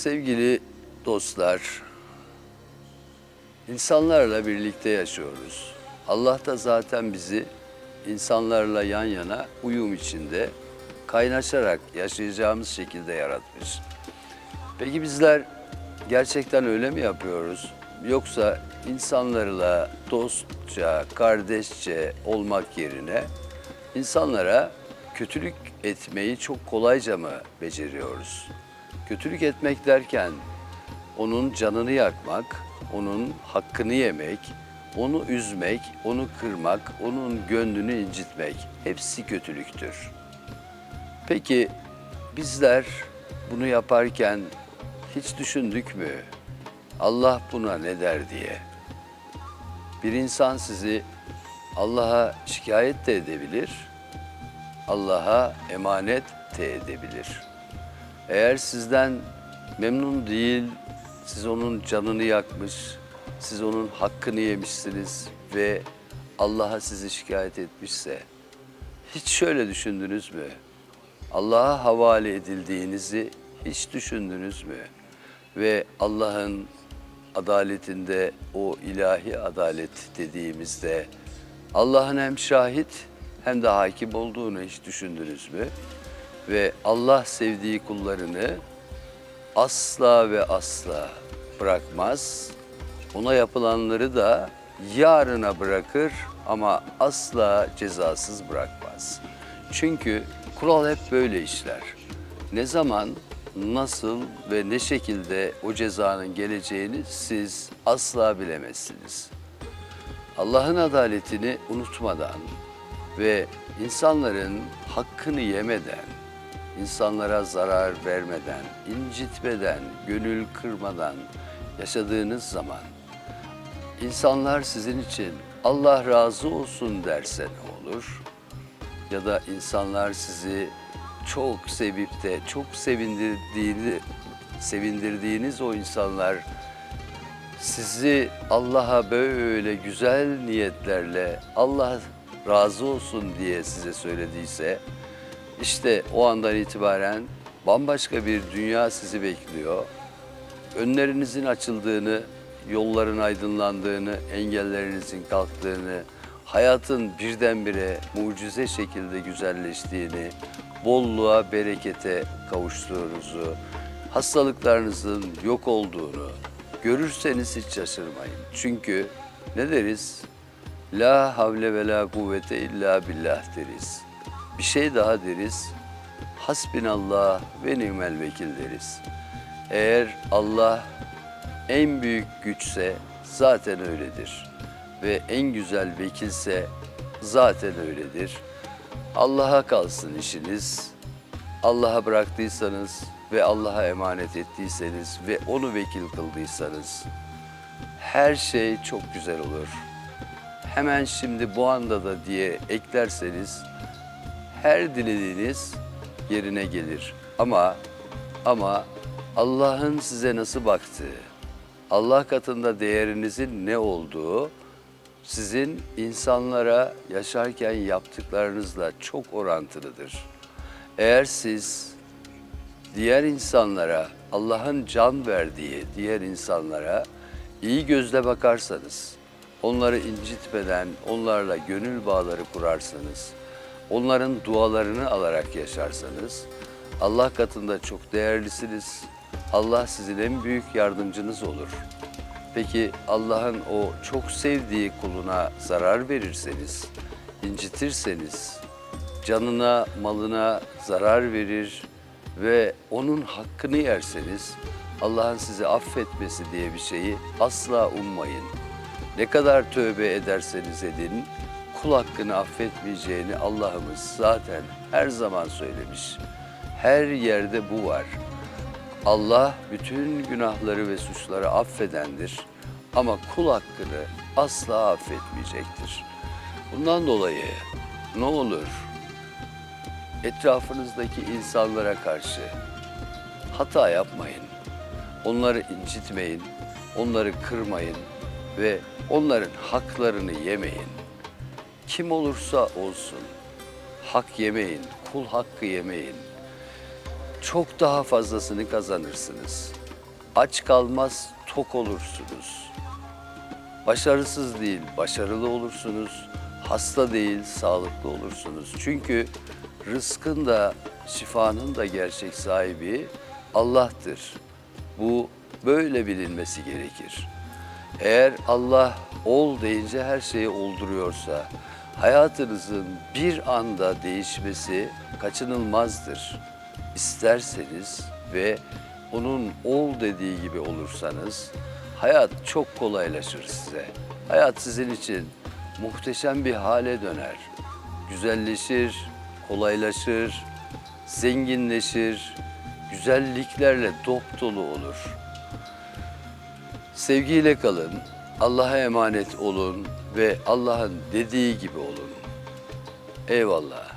Sevgili dostlar, insanlarla birlikte yaşıyoruz. Allah da zaten bizi insanlarla yan yana uyum içinde kaynaşarak yaşayacağımız şekilde yaratmış. Peki bizler gerçekten öyle mi yapıyoruz? Yoksa insanlarla dostça, kardeşçe olmak yerine insanlara kötülük etmeyi çok kolayca mı beceriyoruz? Kötülük etmek derken onun canını yakmak, onun hakkını yemek, onu üzmek, onu kırmak, onun gönlünü incitmek hepsi kötülüktür. Peki bizler bunu yaparken hiç düşündük mü? Allah buna ne der diye. Bir insan sizi Allah'a şikayet de edebilir, Allah'a emanet de edebilir. Eğer sizden memnun değil, siz onun canını yakmış, siz onun hakkını yemişsiniz ve Allah'a sizi şikayet etmişse, hiç şöyle düşündünüz mü? Allah'a havale edildiğinizi hiç düşündünüz mü? Ve Allah'ın adaletinde o ilahi adalet dediğimizde Allah'ın hem şahit hem de hakim olduğunu hiç düşündünüz mü? Ve Allah sevdiği kullarını asla ve asla bırakmaz. Ona yapılanları da yarına bırakır ama asla cezasız bırakmaz. Çünkü kural hep böyle işler. Ne zaman, nasıl ve ne şekilde o cezanın geleceğini siz asla bilemezsiniz. Allah'ın adaletini unutmadan ve insanların hakkını yemeden, insanlara zarar vermeden, incitmeden, gönül kırmadan yaşadığınız zaman insanlar sizin için Allah razı olsun derse ne olur? Ya da insanlar sizi çok sevip de çok sevindirdiğini sevindirdiğiniz o insanlar sizi Allah'a böyle güzel niyetlerle Allah razı olsun diye size söylediyse işte o andan itibaren bambaşka bir dünya sizi bekliyor. Önlerinizin açıldığını, yolların aydınlandığını, engellerinizin kalktığını, hayatın birdenbire mucize şekilde güzelleştiğini, bolluğa, berekete kavuştuğunuzu, hastalıklarınızın yok olduğunu görürseniz hiç şaşırmayın. Çünkü ne deriz? La havle ve la kuvvete illa billah deriz. Bir şey daha deriz. Hasbinallah ve nimel vekil deriz. Eğer Allah en büyük güçse zaten öyledir. Ve en güzel vekilse zaten öyledir. Allah'a kalsın işiniz. Allah'a bıraktıysanız ve Allah'a emanet ettiyseniz ve onu vekil kıldıysanız her şey çok güzel olur. Hemen şimdi bu anda da diye eklerseniz her dilediğiniz yerine gelir. Ama ama Allah'ın size nasıl baktığı, Allah katında değerinizin ne olduğu sizin insanlara yaşarken yaptıklarınızla çok orantılıdır. Eğer siz diğer insanlara, Allah'ın can verdiği diğer insanlara iyi gözle bakarsanız, onları incitmeden, onlarla gönül bağları kurarsanız, onların dualarını alarak yaşarsanız, Allah katında çok değerlisiniz. Allah sizin en büyük yardımcınız olur. Peki Allah'ın o çok sevdiği kuluna zarar verirseniz, incitirseniz, canına, malına zarar verir ve onun hakkını yerseniz Allah'ın sizi affetmesi diye bir şeyi asla ummayın. Ne kadar tövbe ederseniz edin, kul hakkını affetmeyeceğini Allah'ımız zaten her zaman söylemiş. Her yerde bu var. Allah bütün günahları ve suçları affedendir ama kul hakkını asla affetmeyecektir. Bundan dolayı ne olur etrafınızdaki insanlara karşı hata yapmayın. Onları incitmeyin, onları kırmayın ve onların haklarını yemeyin. Kim olursa olsun hak yemeyin, kul hakkı yemeyin. çok daha fazlasını kazanırsınız. Aç kalmaz, tok olursunuz. Başarısız değil, başarılı olursunuz. Hasta değil, sağlıklı olursunuz. Çünkü rızkın da, şifanın da gerçek sahibi Allah'tır. Bu böyle bilinmesi gerekir. Eğer Allah ol deyince her şeyi olduruyorsa, hayatınızın bir anda değişmesi kaçınılmazdır. İsterseniz ve onun ol dediği gibi olursanız hayat çok kolaylaşır size. Hayat sizin için muhteşem bir hale döner. Güzelleşir, kolaylaşır, zenginleşir, güzelliklerle dop dolu olur. Sevgiyle kalın, Allah'a emanet olun ve Allah'ın dediği gibi olun. Eyvallah.